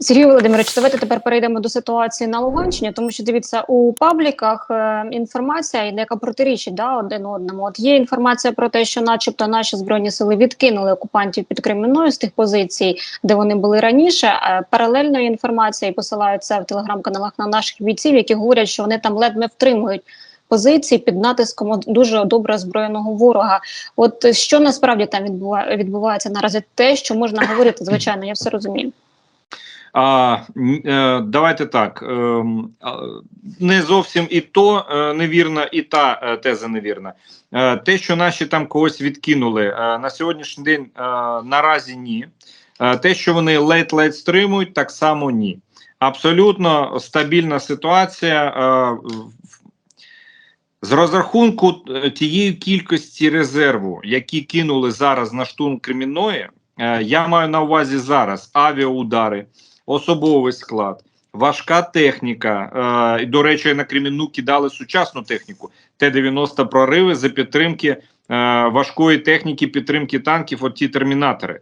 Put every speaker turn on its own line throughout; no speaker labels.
Сергій Володимирович, давайте тепер перейдемо до ситуації на Луганщині, тому що дивіться у пабліках е, інформація яка протирічить да, один одному. От є інформація про те, що, начебто, наші збройні сили відкинули окупантів під Кремінною з тих позицій, де вони були раніше. Е, паралельно інформація і посилають це в телеграм-каналах на наших бійців, які говорять, що вони там ледве втримують. Позиції під натиском дуже добре озброєного ворога. От що насправді там відбува- відбувається наразі? Те, що можна говорити, звичайно, я все розумію.
А, е, давайте так. ем, Не зовсім і то е, невірна, і та е, теза невірна. Те, що наші там когось відкинули на сьогоднішній день наразі ні. Те, що вони ледь-ледь стримують, так само ні. Абсолютно стабільна ситуація. З розрахунку тієї кількості резерву, які кинули зараз на штурм Кремінної, я маю на увазі зараз авіаудари, особовий склад, важка техніка. Е, до речі, на Кремінну кидали сучасну техніку. Т-90 прориви за підтримки е, важкої техніки, підтримки танків, от ті термінатори.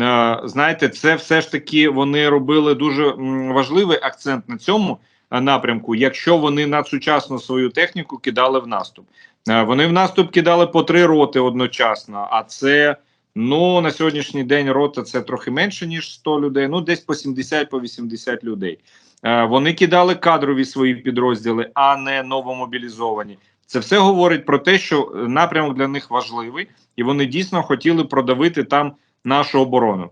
Е, знаєте, це все ж таки вони робили дуже важливий акцент на цьому е, напрямку, якщо вони надсучасну свою техніку кидали в наступ. Е, вони в наступ кидали по три роти одночасно, а це Ну на сьогоднішній день рота це трохи менше ніж 100 людей. Ну десь по 70 по 80 людей. Е, вони кидали кадрові свої підрозділи, а не новомобілізовані. Це все говорить про те, що е, напрямок для них важливий, і вони дійсно хотіли продавити там нашу оборону.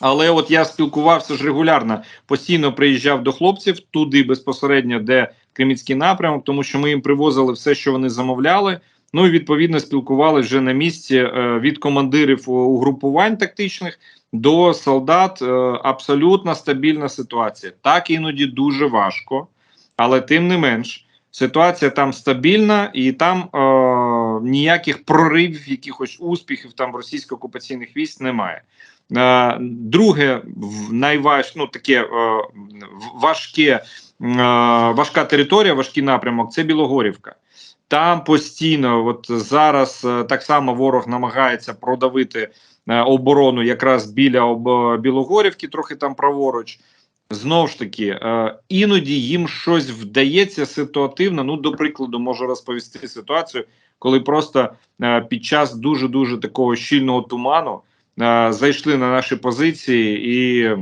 Але от я спілкувався ж регулярно, постійно приїжджав до хлопців туди безпосередньо, де Кремінський напрямок, тому що ми їм привозили все, що вони замовляли. Ну і відповідно спілкувалися вже на місці е, від командирів угрупувань тактичних до солдат. Е, абсолютно стабільна ситуація. Так іноді дуже важко, але тим не менш ситуація там стабільна і там е, ніяких проривів, якихось успіхів там російсько-окупаційних військ немає. Е, друге, найваж, ну таке е, важке, важка територія, важкий напрямок це Білогорівка. Там постійно, от зараз е, так само ворог намагається продавити е, оборону якраз біля Білогорівки, трохи там праворуч. Знову ж таки, е, іноді їм щось вдається ситуативно. Ну, до прикладу, можу розповісти ситуацію, коли просто під час дуже дуже такого щільного туману зайшли на наші позиції і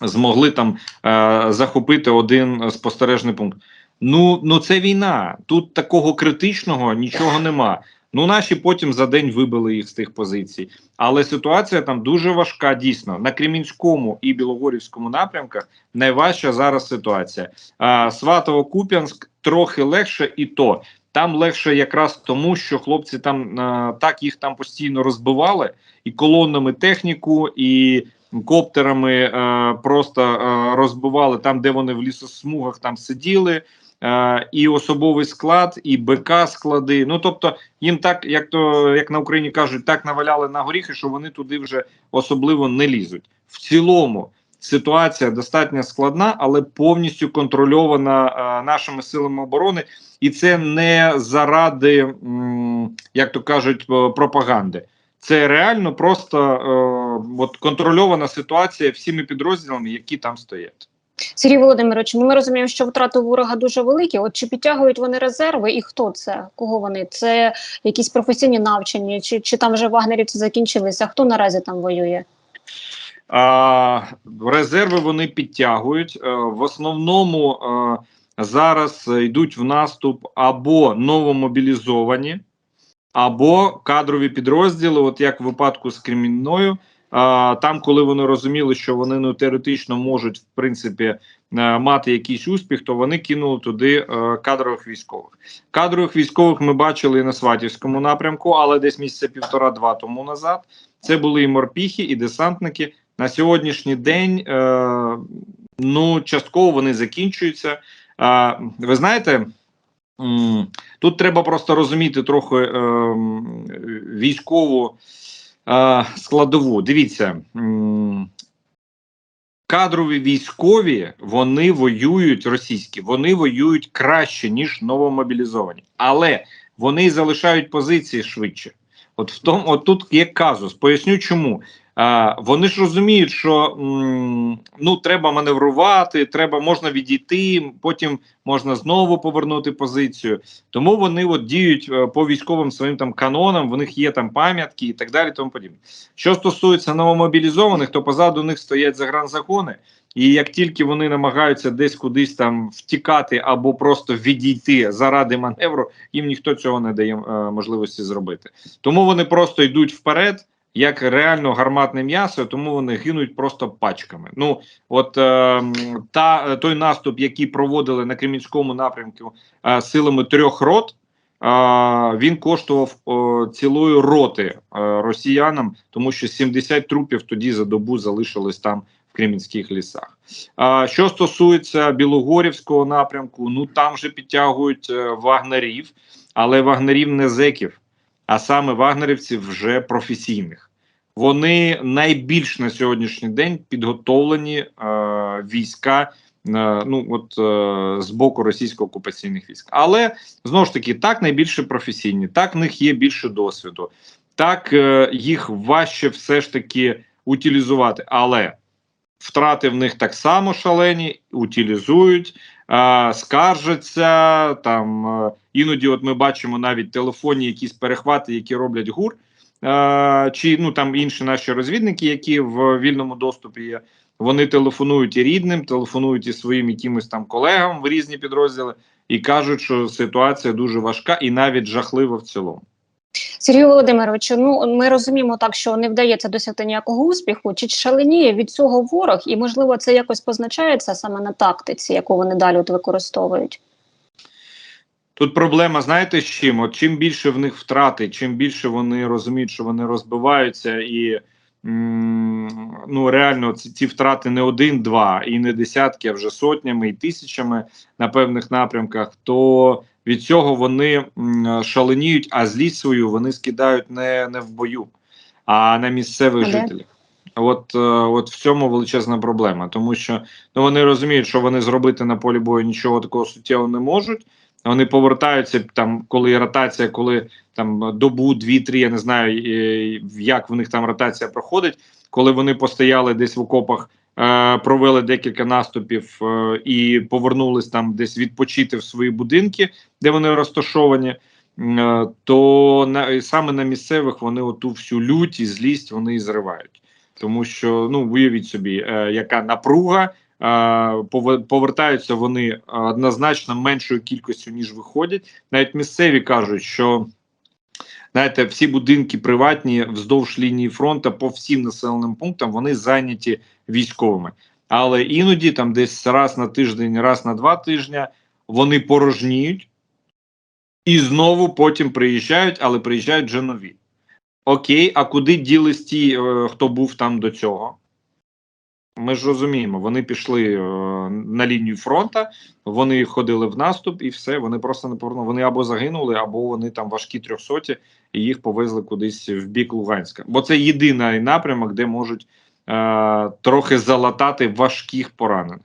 змогли там е, захопити один спостережний пункт. Ну, ну це війна. Тут такого критичного нічого нема. Ну, наші потім за день вибили їх з тих позицій. Але ситуація там дуже важка. Дійсно на Кремінському і Білогорівському напрямках найважча зараз ситуація. А, Сватово-Куп'янськ трохи легше, і то там легше якраз тому, що хлопці там а, так їх там постійно розбивали і колоннами техніку, і коптерами е, просто е, розбивали там, де вони в лісосмугах там сиділи. Е, і особовий склад, і БК склади. Ну тобто, їм так, як то як на Україні кажуть, так наваляли на горіхи, що вони туди вже особливо не лізуть. В цілому ситуація достатньо складна, але повністю контрольована е, нашими силами оборони, і це не заради, м, як то кажуть, пропаганди. Це реально просто е, от контрольована ситуація всіми підрозділами, які там стоять.
Сергій Володимирович, ну, ми розуміємо, що втрати ворога дуже великі. От чи підтягують вони резерви, і хто це? Кого вони? Це якісь професійні навчені, чи, чи там вже вагнерівці закінчилися? Хто наразі там воює?
А, резерви вони підтягують. Е, В основному е, зараз йдуть в наступ або новомобілізовані, або кадрові підрозділи, от як в випадку з Кремінною. Там, коли вони розуміли, що вони ну, теоретично можуть в принципі е, мати якийсь успіх, то вони кинули туди е, кадрових військових. Кадрових військових ми бачили і на Сватівському напрямку, але десь місяця півтора-два тому назад. Це були і морпіхи, і десантники. На сьогоднішній день е, ну частково вони закінчуються. Ви знаєте, тут треба просто розуміти трохи е, військову е, складову. Дивіться, кадрові військові вони воюють російські, вони воюють краще ніж новомобілізовані, але вони залишають позиції швидше. От в тому, от тут є казус. Поясню, чому. А, вони ж розуміють, що ну треба маневрувати, треба можна відійти, потім можна знову повернути позицію. Тому вони от діють е, по військовим своїм там канонам. В них є там пам'ятки і так далі. Тому подібне. Що стосується новомобілізованих, то позаду них стоять загранзакони. І як тільки вони намагаються десь кудись там втікати або просто відійти заради маневру, їм ніхто цього не дає е, можливості зробити. Тому вони просто йдуть вперед, як реально гарматне м'ясо, тому вони гинуть просто пачками. Ну от е, та той наступ, який проводили на Кремінському напрямку е, силами трьох рот. е, Він коштував цілої роти е, росіянам, тому що 70 трупів тоді за добу залишилось там в Кремінських лісах. Що стосується Білогорівського напрямку, ну там же підтягують е, вагнерів, але вагнерів не зеків, а саме вагнерівців вже професійних. Вони найбільш на сьогоднішній день підготовлені е, війська. е, Ну от е, з боку російсько-окупаційних військ, але знову ж таки так найбільше професійні, так в них є більше досвіду, так е, їх важче все ж таки утилізувати. Але втрати в них так само шалені, утилізують, е, скаржаться там. Е, іноді, от ми бачимо навіть телефонні якісь перехвати, які роблять гур, е, чи ну там інші наші розвідники, які в вільному доступі є. Вони телефонують і рідним, телефонують і своїм якимось там колегам в різні підрозділи і кажуть, що ситуація дуже важка і навіть жахлива в цілому.
Сергію Володимировичу, ну ми розуміємо так, що не вдається досягти ніякого успіху, чи шаленіє від цього ворог, і можливо це якось позначається саме на тактиці, яку вони далі от використовують.
Тут проблема, знаєте, з чим? От чим більше в них втрати, чим більше вони розуміють, що вони розбиваються, і м, ну реально ці, ці втрати не один-два і не десятки, а вже сотнями і тисячами на певних напрямках, то від цього вони шаленіють, а злість свою вони скидають не, не в бою, а на місцевих
А де?
жителів. От, е, от в цьому величезна проблема, тому що ну вони розуміють, що вони зробити на полі бою нічого такого суттєвого не можуть. Вони повертаються там, коли ротація, коли там добу, дві-три, я не знаю, як в них там ротація проходить. Коли вони постояли десь в окопах, провели декілька наступів е, і повернулись там десь відпочити в свої будинки, де вони розташовані. е, То на саме на місцевих вони оту всю лють і злість вони і зривають, тому що ну уявіть собі, е, яка напруга. Е, повертаються вони однозначно меншою кількістю ніж виходять. Навіть місцеві кажуть, що знаєте, всі будинки приватні вздовж лінії фронту по всім населеним пунктам вони зайняті військовими. Але іноді там десь раз на тиждень, раз на два тижні вони порожніють і знову потім приїжджають, але приїжджають вже нові. Окей, а куди ділись ті, е, хто був там до цього? Ми ж розуміємо, вони пішли е, на лінію фронту, вони ходили в наступ і все. Вони просто не повернули. Вони або загинули, або вони там важкі трьохсоті, і їх повезли кудись в бік Луганська. Бо це єдиний напрямок, де можуть е, трохи залатати важких поранених.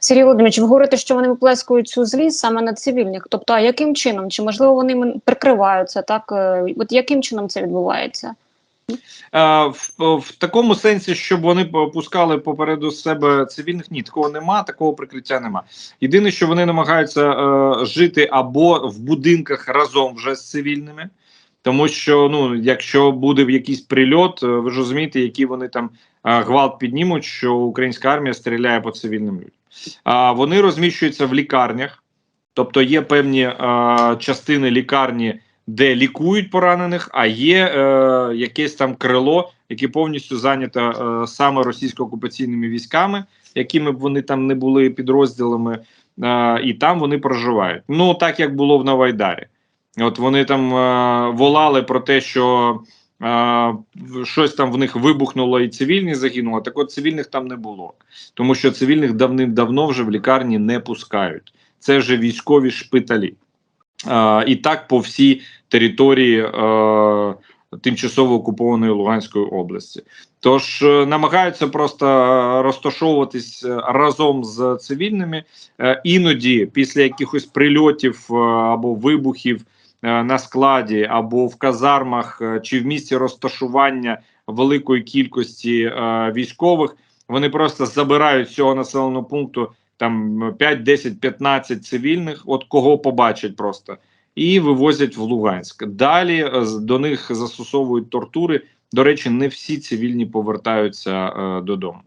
Сергій Володимирович, ви говорите, що вони виплескують цю злість саме на цивільних. Тобто, а яким чином? Чи можливо вони прикриваються? Так, Е, от яким чином це відбувається?
Е, в, в такому сенсі, щоб вони пускали попереду себе цивільних, ні, такого нема, такого прикриття нема. Єдине, що вони намагаються е, жити або в будинках разом вже з цивільними, тому що ну, якщо буде в якийсь прильот, е, ви ж розумієте, які вони там е, гвалт піднімуть, що українська армія стріляє по цивільним людям. А вони розміщуються в лікарнях, тобто є певні е, частини лікарні де лікують поранених, а є е, якесь там крило, яке повністю зайнято е, саме російсько-окупаційними військами, якими б вони там не були підрозділами, е, і там вони проживають. Ну так як було в Новайдарі. От вони там е, волали про те, що е, щось там в них вибухнуло і цивільні загинуло. Так от цивільних там не було, тому що цивільних давним-давно вже в лікарні не пускають. Це вже військові шпиталі. І так по всій території е, тимчасово окупованої Луганської області. Тож е, намагаються просто розташовуватись е, разом з цивільними. Іноді після якихось прильотів або вибухів на складі, або в казармах, чи в місці розташування великої кількості військових. Вони просто забирають цього населеного пункту там 5, 10, 15 цивільних, от кого побачать просто, і вивозять в Луганськ. Далі е, до них застосовують тортури. До речі, не всі цивільні повертаються е, додому.